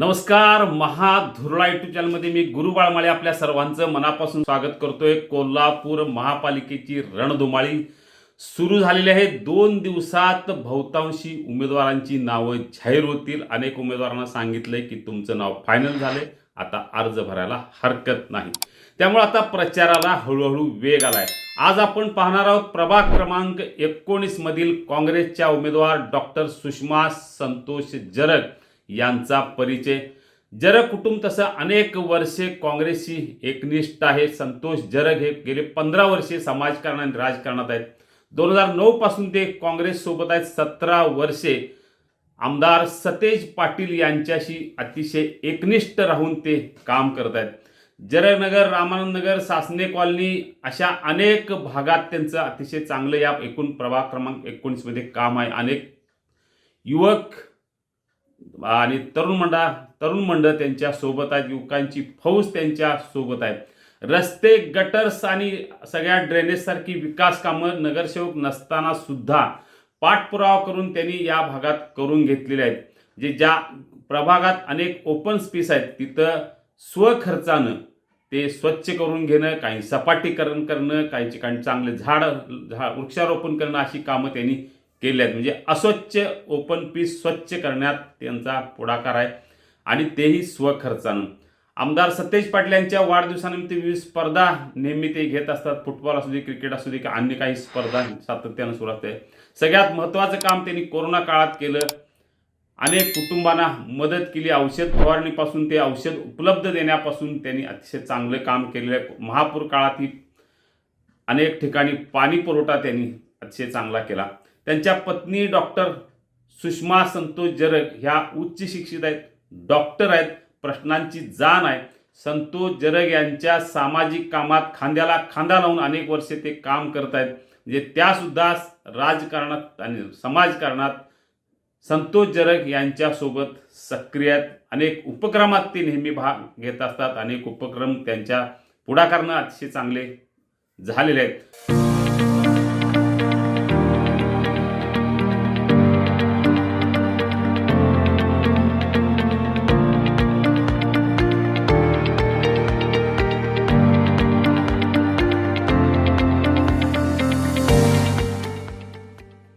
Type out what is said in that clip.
नमस्कार महाधुरळा युट्यूब चॅनलमध्ये मी गुरु बाळमाळे आपल्या सर्वांचं मनापासून स्वागत करतोय. कोल्हापूर महापालिकेची रणधुमाळी सुरू झालेली आहे. दोन दिवसात बहुतांशी उमेदवारांची नावं जाहीर होतील. अनेक उमेदवारांना सांगितलंय की तुमचं नाव फायनल झालंय. आता अर्ज भरायला हरकत नाही. त्यामुळे आता प्रचाराला हळूहळू वेग आलाय. आज आपण पाहणार आहोत प्रभाग क्रमांक एकोणीस मधील काँग्रेसच्या उमेदवार डॉक्टर सुषमा संतोष जरग. यांचा परिचय. जरग कुटुंब तसं अनेक वर्षे काँग्रेसशी एकनिष्ठ आहे. संतोष जरग हे गेले पंधरा वर्षे समाजकारण आणि राजकारणात आहेत. दोन हजार नऊ पासून ते काँग्रेससोबत आहेत. सतरा वर्षे आमदार सतेज पाटील यांच्याशी अतिशय एकनिष्ठ राहून ते काम करत आहेत. जरगनगर रामानंद नगर सासने कॉलनी अशा अनेक भागात त्यांचं अतिशय चांगलं या एकूण प्रभाग क्रमांक एकोणीसमध्ये काम आहे. अनेक युवक आणि तरुण मंडळ तरुण मंडळ त्यांच्यासोबत आहेत युवकांची फौज त्यांच्यासोबत आहे रस्ते गटर्स आणि सगळ्या ड्रेनेजसारखी विकास कामं नगरसेवक नसताना सुद्धा पाठपुरावा करून त्यांनी या भागात करून घेतलेले आहेत. जे ज्या प्रभागात अनेक ओपन स्पेस आहेत तिथं स्वखर्चानं ते स्वच्छ करून घेणं काही सपाटीकरण करणं काही ठिकाणी चांगले झाड झा वृक्षारोपण करणं अशी कामं त्यांनी केले आहेत म्हणजे अस्वच्छ ओपन पीस स्वच्छ करण्यात त्यांचा पुढाकार आहे. आणि तेही स्वखर्चानं. आमदार सतेज पाटील यांच्या वाढदिवसानिमित्त विविध स्पर्धा नेहमी ते घेत असतात. फुटबॉल असू दे क्रिकेट असू दे किंवा अन्य काही स्पर्धा सातत्यानं सुरू असते. सगळ्यात महत्त्वाचं काम त्यांनी कोरोना काळात केलं. अनेक कुटुंबांना मदत केली. औषध फवारणीपासून ते औषध उपलब्ध देण्यापासून त्यांनी अतिशय चांगलं काम केलेलं आहे. महापूर काळातही अनेक ठिकाणी पाणी पुरवठा त्यांनी अतिशय चांगला केला. त्यांच्या पत्नी डॉक्टर सुषमा संतोष जरग ह्या उच्च शिक्षित आहेत डॉक्टर आहेत प्रश्नांची जाण आहे. संतोष जरग यांच्या सामाजिक कामात खांद्याला खांदा लावून अनेक वर्षे ते काम करत आहेत. म्हणजे त्यासुद्धा राजकारणात आणि समाजकारणात संतोष जरग यांच्यासोबत सक्रिय आहेत. अनेक उपक्रमात ते नेहमी भाग घेत असतात. अनेक उपक्रम त्यांच्या पुढाकारानं अतिशय चांगले झालेले आहेत.